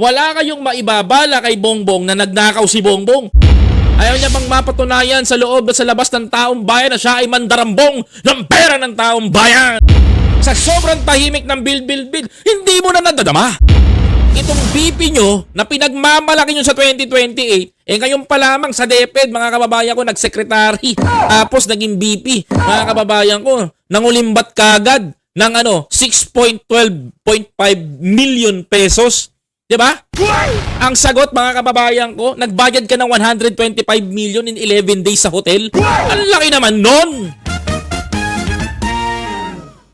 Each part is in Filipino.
Wala kayong maibabala kay Bongbong na nagnakaw si Bongbong. Ayaw niya bang mapatunayan sa loob at sa labas ng taong bayan na siya ay mandarambong ng pera ng taong bayan? Sa sobrang tahimik ng bil bil bil, hindi mo na nadadama. Itong BP nyo na pinagmamalaki nyo sa 2028, eh ngayon pa lamang sa DepEd, mga kababayan ko, nagsekretary. Tapos naging BP, mga kababayan ko, nangulimbat kagad ng ano, 6.12.5 million pesos. 'Di ba? Ang sagot mga kababayan ko, nag-budget ka ng 125 million in 11 days sa hotel. Ang laki naman nun!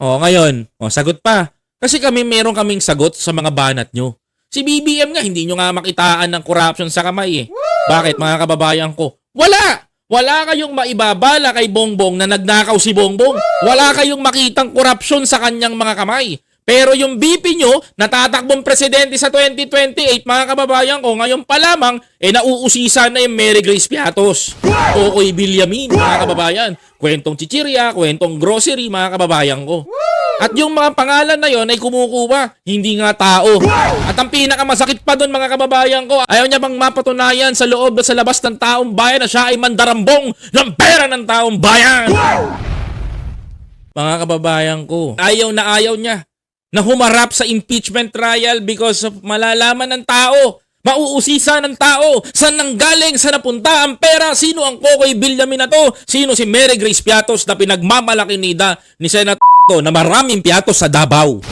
Oh, ngayon, oh, sagot pa. Kasi kami meron kaming sagot sa mga banat nyo. Si BBM nga, hindi nyo nga makitaan ng corruption sa kamay eh. Bakit mga kababayan ko? Wala! Wala kayong maibabala kay Bongbong na nagnakaw si Bongbong. Wala kayong makitang korupsyon sa kanyang mga kamay. Pero yung BP nyo, natatakbong presidente sa 2028, mga kababayan ko, ngayon pa lamang, eh nauusisa na yung Mary Grace Piatos. O kay Villamin, mga kababayan. Kwentong chichirya, kwentong grocery, mga kababayan ko. At yung mga pangalan na yon ay kumukuha, hindi nga tao. At ang pinakamasakit pa doon mga kababayan ko, ayaw niya bang mapatunayan sa loob at sa labas ng taong bayan na siya ay mandarambong ng pera ng taong bayan. Mga kababayan ko, ayaw na ayaw niya na humarap sa impeachment trial because of malalaman ng tao. Mauusisa ng tao. Saan nanggaling? Saan napunta ang pera? Sino ang Kokoy Villamin na to? Sino si Mary Grace Piatos na pinagmamalaki ni, da, ni Senator na maraming piatos sa Davao?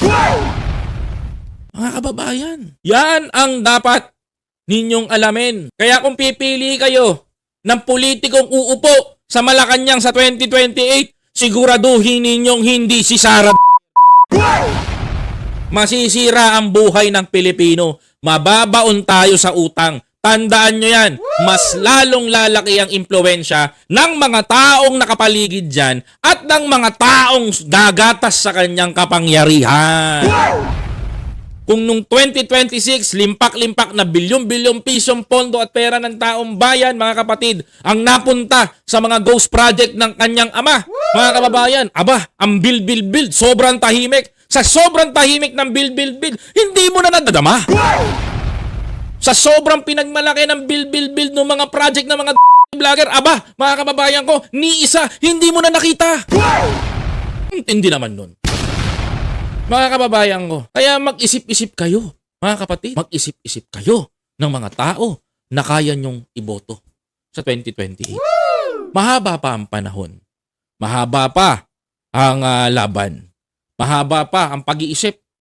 Mga kababayan, yan ang dapat ninyong alamin. Kaya kung pipili kayo ng politikong uupo sa Malacanang sa 2028, siguraduhin ninyong hindi si Sara Masisira ang buhay ng Pilipino. Mababaon tayo sa utang. Tandaan nyo yan, mas lalong lalaki ang impluensya ng mga taong nakapaligid dyan at ng mga taong gagatas sa kanyang kapangyarihan. Kung nung 2026, limpak-limpak na bilyon-bilyong pisong pondo at pera ng taong bayan, mga kapatid, ang napunta sa mga ghost project ng kanyang ama, mga kababayan, aba, ang bil-bil-bil, sobrang tahimik. Sa sobrang tahimik ng bil-bil-bil, hindi mo na nadadama. Sa sobrang pinagmalaki ng bil-bil-bil ng mga project ng mga vlogger, aba, mga kababayan ko, ni isa, hindi mo na nakita. Hindi naman nun. Mga kababayan ko, kaya mag-isip-isip kayo, mga kapatid, mag-isip-isip kayo ng mga tao na kaya nyong iboto sa 2028. Mahaba pa ang panahon. Mahaba pa ang ah, laban. Mahaba pa ang pag-iisip